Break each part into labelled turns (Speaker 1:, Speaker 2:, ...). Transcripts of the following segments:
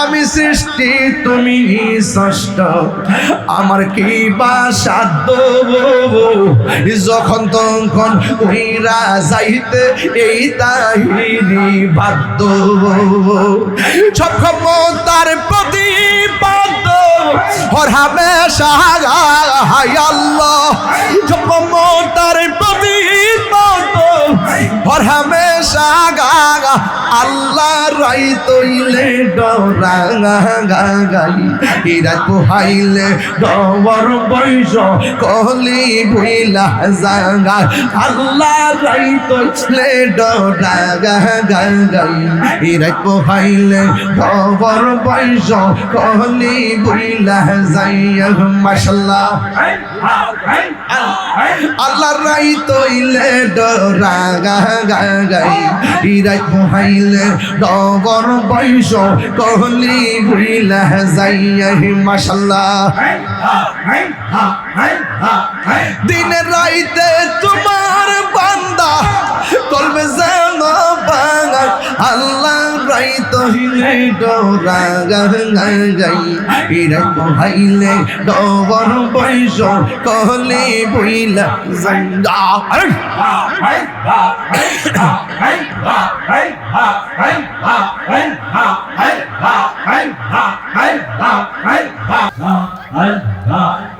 Speaker 1: আমি সৃষ্টি, তুমি ষষ্ঠ। আমার কি বা সাধ্য? যখন তখন উইরা যাইতে এই তাহিরি বাধ্য। সব ক্ষমতার প্রতিপাদ্য। হরহামে সাহা হাই আল্লাহ। হরহামে সাগা আল্লাহ রাই তৈলে ডরা গাই। ইরা পোহাইলে ডবর বৈশ কলি ভুইলা জাগা আল্লাহ রাই তৈলে ডরা গাই। ইরা পোহাইলে ডবর বৈশ কলি ভুইলা যাইয়া মাশাল্লাহ। আল্লাহ। রাই তৈলে ডরা গাই ইরাই পোহাইলে ডগর বৈশ কহলি বুইলা যাইয়া মাশাল্লাহ দিনে রাইতে তোমার বান্দা কলবে যেন বাঙাল আল্লাহ রাই তহিলে ডরা গাই ইরাই পোহাইলে ডগর বৈশ কহলি বুইলা যাইয়া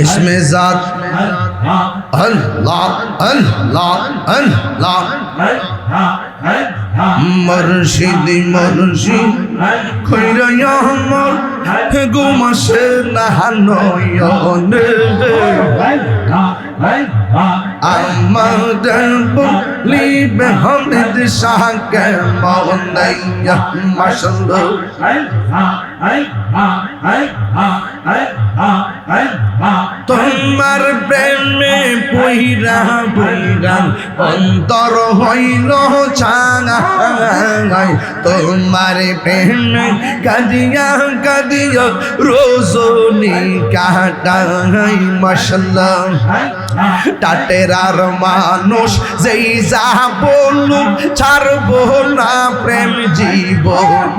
Speaker 1: इसमें जात अल्लाह अल्लाह अल्लाह मर्शिद मर्शिद खैर या मर ঘুম আসে না নয়নে আমাদের বলিবে হমিদ শাহ কে মহনাইয়া মাশাল্লাহ তোমার প্রেমে পইরা পইরা অন্তর হইল চাঙাই তোমার প্রেমে কাদিয়া কাদিয়া রোজনি কাটাই, মশাল্লাহ। টাটেরার মানুষ যেই যা বলুক ছাড়বো না প্রেম জীবন।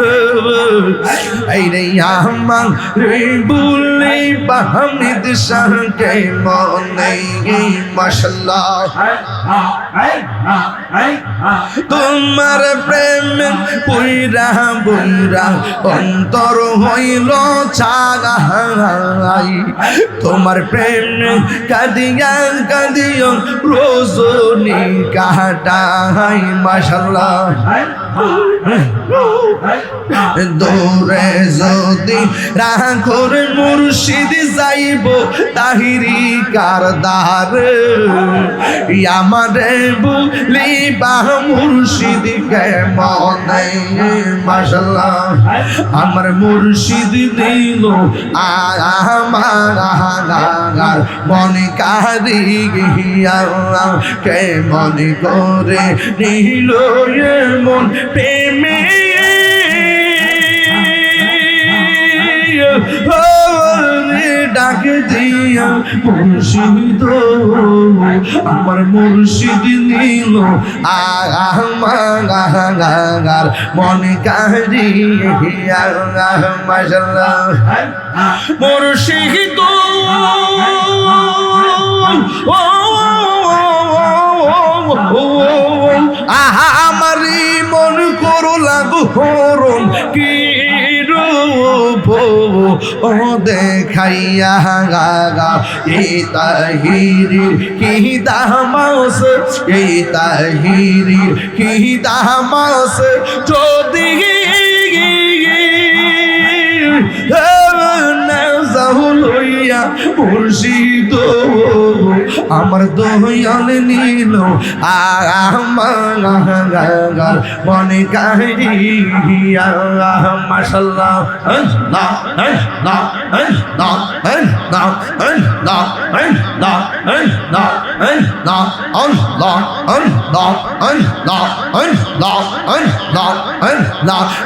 Speaker 1: এই তোমার প্রেম পুইরা বুইরা অন্তর হইল ছাগাই। তোমার প্রেম কাদিয়া কাদিয়া রোজনি কাটাই মাশাল্লাহ দৌড়ে যদি রাখর মুর্শিদ যাইব তাহিরি কারদার। বুলি বা মুর্শিদ কে মনে মাশাল্লাহ আমার মুর্শিদ দিল আমার মনে কারি গিয়া কে মনে করে নিল মন প্রেমে মুর্শিদ আমার মুর্শিদ নিল। আমার মনে মাসাল্লাহ মুর্শিদ মন করো লাগু হরণ কি রূপ ও দেখাইয়া গা গা এই তাহিরি কি দামাস? এই তাহিরি কি দামাস? যদি লইয়া মুর্শিদ আমার দোয়াল নীল আমার মনে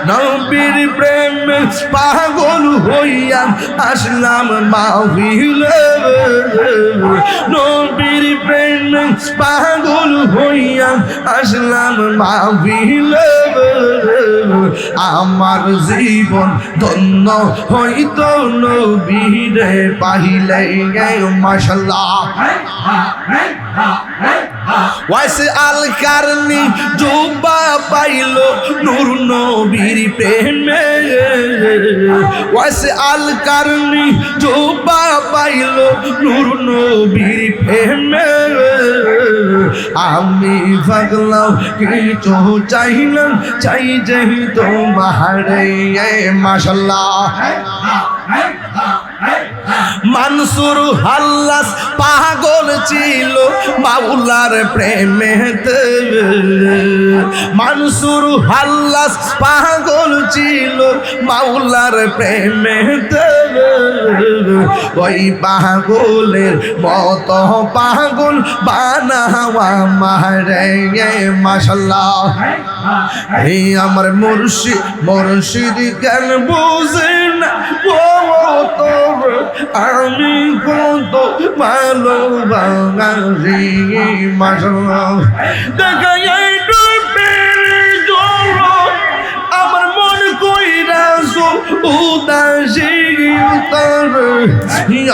Speaker 1: নবীর প্রেম পাগল হইয়া আসলাম মাহিল No নবীর প্রেম পাগল হইয়া আসলাম মাবিল আমার জীবন ধন্য হইত নবীরে পাহিলে। মাশাল্লাহ ওয়াইস আল কারনি জুবা পাইলো নূর নবীর প্রেমে। ওয়াইস আল কারনি জুবা পাইলো নূর নবীর প্রেমে। আমি ভাগলাম, কিছু চাইলাম, চাই যেই তোমার মাশাল্লাহ। মানসুর হাল্লাস পাগল ছিল মাওলার প্রেমেতে মানসুর হাল্লাস পাগল ছিল মাওলার প্রেমেতে ওই পাগলের মত পাগল বানাওয়া মারে মাসাল্লাহ এই আমার মুর্শিদ মুর্শিদ জ্ঞান বুঝে না? আমি কত ভালো বাঙালি দেখা যায় কইরা উদাসী তোর।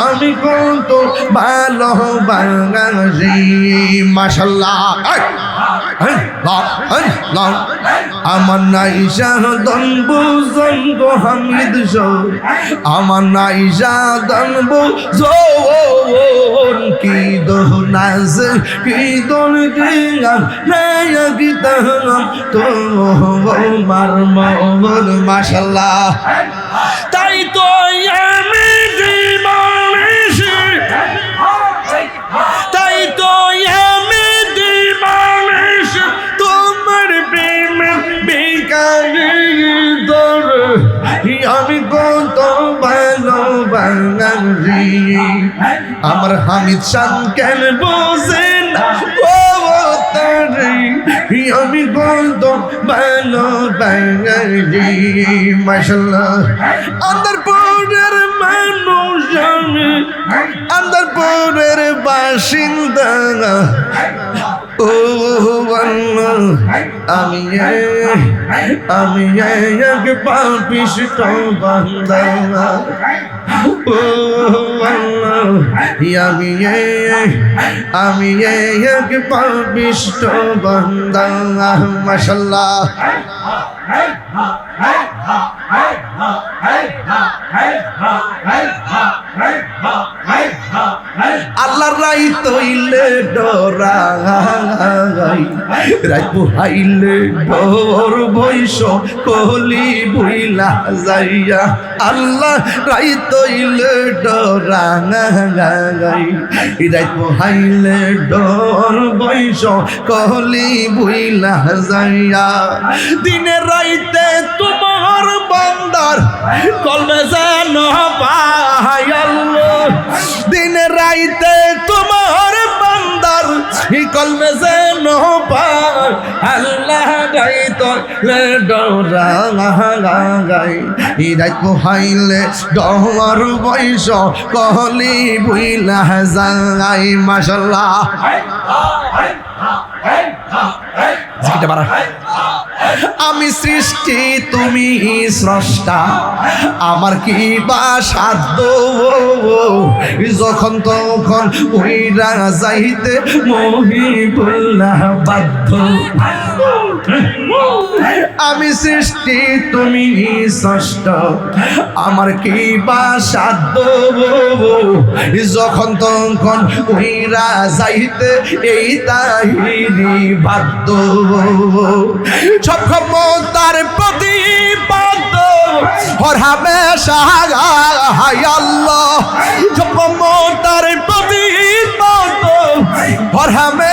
Speaker 1: আমি কত ভালো বাঙালি। মাসাল্লাহ আমার নাই শাহদন বুজন গো হামিদ আমার নাই শাহদন বুজন কি দোনাজ, কি দোল দিলাম নয়া তো মার মন মাশাল্লাহ। তাই তো আমি দিবানিসি তাই তো আমি দিবানিস তোমার প্রেম বেকারি তোর আমি কত ভালো বাঙালি আমার হামিদ শান কেন বোঝে না? ও আমি কত ভালো বাঙালি মাসাল্লাহ আন্দারপুরের মানুষ আমি আন্দারপুরের বাসিন্দা। ও আমি আমি এক পাপিষ্ট বান্দা আমি আমি এক পাপিষ্ট বান্দা মাশাল্লাহ আল্লাহর রাই তৈলে ডরাই। রাই বুহাইলে ডর বৈশ কলি বুইলা যাইয়া। আল্লাহ রাই তৈলে ডরাই। রাই বুহাইলে ডর বৈশ কলি বুইলা যাইয়া। দিনে রাইতে তোমার বান্দার কলমে পাই আল্লাহ। দিনে রাইতে তোমার বান্দার কলমে পাই আল্লাহ গাই তোলে ডরা গাই ইরাই পোহাইলে ডর বৈশ কহলি বুইলা যাই মাশাল্লাহ জিকিটা বাড়া আমি সৃষ্টি, তুমি স্রষ্টা। আমার কি বা সাধ্য? যখন তখন ওই রাজাইতে যাইতে মহিবুল্লাহ বাধ্য। আমি সৃষ্টি, তুমি ষষ্ঠ আমার কি বা সাধ্য যখন তখন উইরা যাইতে এই তাহিরি বাধ্য। সব ক্ষমতার প্রতিপাদ্য। হর হামেশা হাই আল্লাহ। সব ক্ষমতার প্রতিপাদ্য। হর হামেশা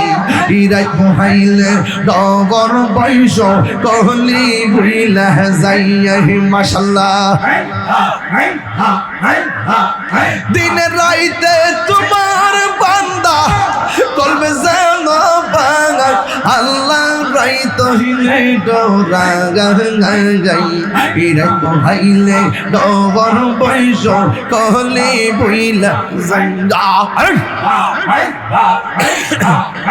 Speaker 1: ইরাই পোহাইলে ডবর বৈশ কহলি ভুইলা যাইয়া মাশাল্লাহ। দিনে রাইতে তোমার বান্দা কলবে যেন বাঙা আল্লাহ রাই তহিলে ডরা গাই ইরাই পোহাইলে ডবর বৈশ কহলি ভুইলা যাইয়া লা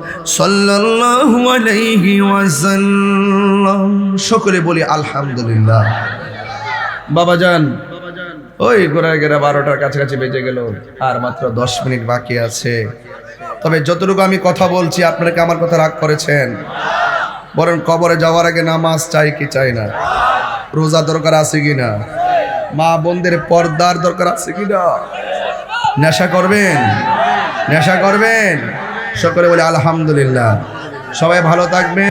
Speaker 1: সকলে বলি, আলহামদুলিল্লাহ। বাবা যান। ওই ঘোরা গেরা বারোটার কাছাকাছি বেজে গেল, আর মাত্র দশ মিনিট বাকি আছে। তবে যতটুকু আমি কথা বলছি, আপনারা আমার কথা রাগ করেছেন? বরং কবরে যাওয়ার আগে নামাজ চাই কি চাই না? রোজা দরকার আছে কি না? মা বোনদের পর্দার দরকার আছে কি না? নেশা করবেন? নেশা করবেন? সকলে বলে আলহামদুলিল্লাহ। সবাই ভালো থাকবেন।